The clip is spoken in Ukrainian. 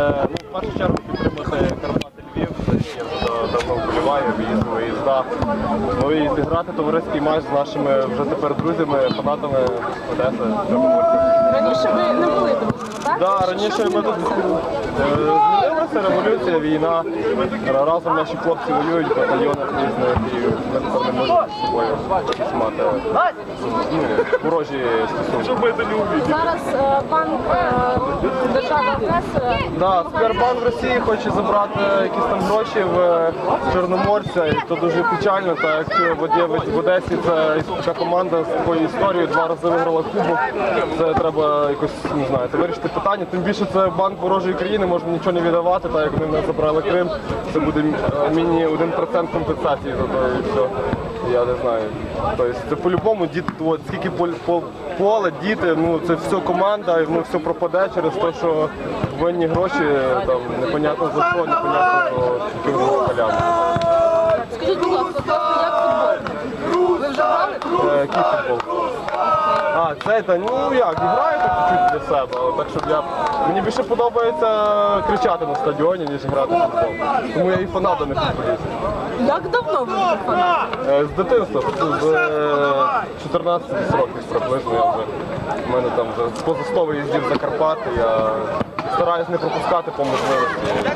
Ну, в першу чергу підтримати Карпати Львів, за я вже давно вболіваю, виїзд, виїзда. Ну і зіграти товариський матч з нашими вже тепер друзями, фанатами Одеси, Чорноморця. Раніше ви не були друзями, так? Да, Що раніше ми тут змінилася революція, війна. Разом наші хлопці воюють в батальйонах різних мати ну, ворожі стосунки. Зараз е, банк е, держава агресора. Да, Сбербанк Росії хоче забрати якісь там гроші в е, Чорноморця, і то дуже печально, так як в Одесі це така команда з такою історією, два рази виграла кубок. Це треба якось не знаю, це вирішити питання. Тим більше це банк ворожої країни, можна нічого не віддавати, так як вони нас забрали Крим. Це буде е, міні 1% компенсації за то і все. Я не знаю. Тобто це по-любому діти, от скільки пол- пол- поле, діти, ну це все команда, і воно все пропаде через те, що винні гроші там непонятно за що, непонятно яким москалям. Скажіть, будь ласка, як футбол? Ви вже грали? Е, Який футбол? А, це та ну як, граю так чуть-чуть для себе, але так щоб я. Мені більше подобається кричати на стадіоні, ніж грати в футбол. Тому я і фанат а не футболіст. Як давно ви вже фанат? Е, З дитинства, з е, 14 років приблизно я вже. У мене там вже поза 100 виїздів за Карпати, я стараюсь не пропускати по можливості.